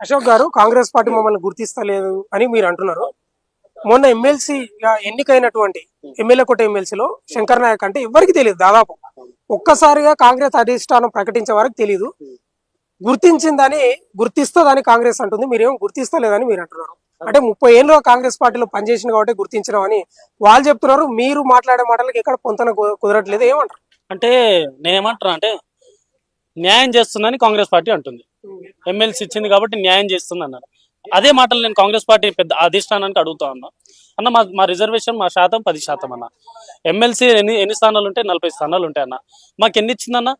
Ashok garu Congress party మమ్మల్ని గుర్తిస్తలేదు అని మీరు అంటున్నారు. మొన్న ఎమ్మెల్సీ ఎన్నికైనటువంటి ఎమ్మెల్యే కొట్ట ఎమ్మెల్సీలో శంకర్ నాయక్ అంటే ఎవరికి తెలియదు దాదాపు. ఒక్కసారిగా కాంగ్రెస్ అధిష్టానం ప్రకటించే వరకు తెలియదు గుర్తించిందని గుర్తిస్తుందని కాంగ్రెస్ అంటుంది. మీరేం గుర్తిస్తలేదని మీరు అంటున్నారు. అంటే ముప్పై ఏళ్ళు కాంగ్రెస్ పార్టీలో పనిచేసింది కాబట్టి గుర్తించడం అని వాళ్ళు చెప్తున్నారు. మీరు మాట్లాడే మాటలకి ఎక్కడ పొంతన కుదరట్లేదు. ఏమంటారు? అంటే నేనేమంటున్నా అంటే న్యాయం చేస్తుందని కాంగ్రెస్ పార్టీ అంటుంది. ఎమ్మెల్సీ ఇచ్చింది కాబట్టి న్యాయం చేస్తుంది అన్నారు. అదే మాటలు నేను కాంగ్రెస్ పార్టీ పెద్ద అధిష్టానానికి అడుగుతా ఉన్నా. అన్న మా మా రిజర్వేషన్ మా శాతం పది శాతం అన్న. ఎమ్మెల్సీ ఎన్ని ఎన్ని స్థానాలు ఉంటాయి నలభై స్థానాలు ఉంటాయి అన్న. మాకు ఎన్ని ఇచ్చిందన్న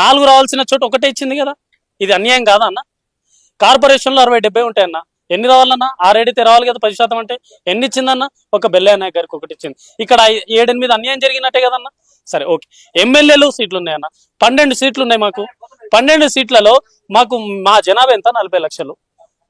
నాలుగు రావాల్సిన చోట ఒకటే ఇచ్చింది కదా. ఇది అన్యాయం కాదా అన్న? కార్పొరేషన్లో అరవై డెబ్బై ఉంటాయన్న ఎన్ని రావాలన్నా ఆరేడితే రావాలి కదా పది శాతం అంటే. ఎన్ని ఇచ్చిందన్న ఒక బెల్లయ్య నాయక్ గారికి ఒకటి ఇచ్చింది. ఇక్కడ ఏడెనిమిది అన్యాయం జరిగినట్టే కదన్నా సరే ఓకే. ఎమ్మెల్యేలు సీట్లు ఉన్నాయన్న పన్నెండు సీట్లు ఉన్నాయి మాకు. పన్నెండు సీట్లలో మాకు మా జనాభా ఎంత? నలభై లక్షలు.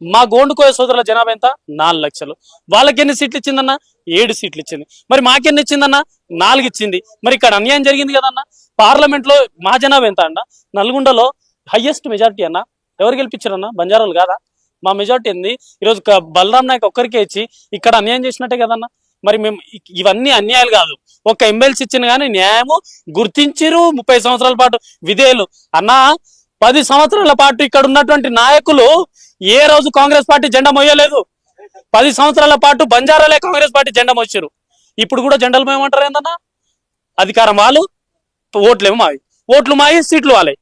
మా గోండుకోయ సోదరుల జనాభా ఎంత? నాలుగు లక్షలు. వాళ్ళకి ఎన్ని సీట్లు ఇచ్చిందన్న? ఏడు సీట్లు ఇచ్చింది. మరి మాకెన్ని ఇచ్చిందన్న? నాలుగు ఇచ్చింది. మరి ఇక్కడ అన్యాయం జరిగింది కదన్న? పార్లమెంట్లో మా జనాభా ఎంత అన్న? నల్గొండలో హైయెస్ట్ మెజార్టీ అన్న. ఎవరు గెలిపించారన్న? బంజారాలు కాదా? మా మెజార్టీ ఏంది? ఈరోజు బలరాం నాయక్ ఒక్కరికే ఇచ్చి ఇక్కడ అన్యాయం చేసినట్టే కదన్నా? మరి మేము ఇవన్నీ అన్యాయాలు కాదు. ఒక ఎమ్మెల్సీ ఇచ్చిన కానీ న్యాయము గుర్తించిరు ముప్పై సంవత్సరాల పాటు విధేయులు. అన్నా పది సంవత్సరాల పాటు ఇక్కడ ఉన్నటువంటి నాయకులు ఏ రోజు కాంగ్రెస్ పార్టీ జెండా మోయలేదు? పది సంవత్సరాల పాటు బంజారాలే కాంగ్రెస్ పార్టీ జెండా మోసారు. ఇప్పుడు కూడా జెండాలు మేమంటారు ఏందన్నా? అధికారం వాళ్ళు ఓట్లేమో మావి. ఓట్లు మావి సీట్లు వాళ్ళవి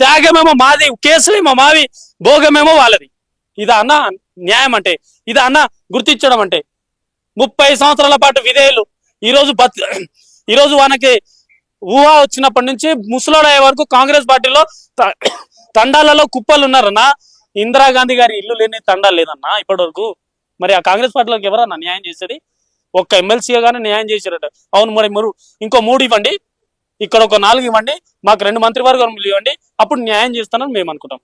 త్యాగమేమో మాది కేసులేమో మావి భోగమేమో వాళ్ళది. ఇదా అన్న న్యాయం అంటే ఇదా అన్న గుర్తించడం అంటే ముప్పై సంవత్సరాల పాటు విధేయులు. ఈరోజు బత్ ఈరోజు వానికి ఊహా వచ్చినప్పటి నుంచి ముసలోడయ్యే వరకు కాంగ్రెస్ పార్టీలో త- తండాలలో కుప్పలు ఉన్నారన్న ఇందిరాగాంధీ గారి ఇల్లు లేని తండాలు లేదన్నా ఇప్పటి వరకు మరి ఆ కాంగ్రెస్ పార్టీలోకి ఎవరన్నా న్యాయం చేసేది? ఒక్క ఎమ్మెల్సీగా కానీ న్యాయం చేశారట. అవును మరి మరి ఇంకో మూడు ఇవ్వండి. ఇక్కడ ఒక నాలుగు ఇవ్వండి. మాకు రెండు మంత్రివర్గం ఇవ్వండి అప్పుడు న్యాయం చేస్తానని మేము అనుకుంటాం.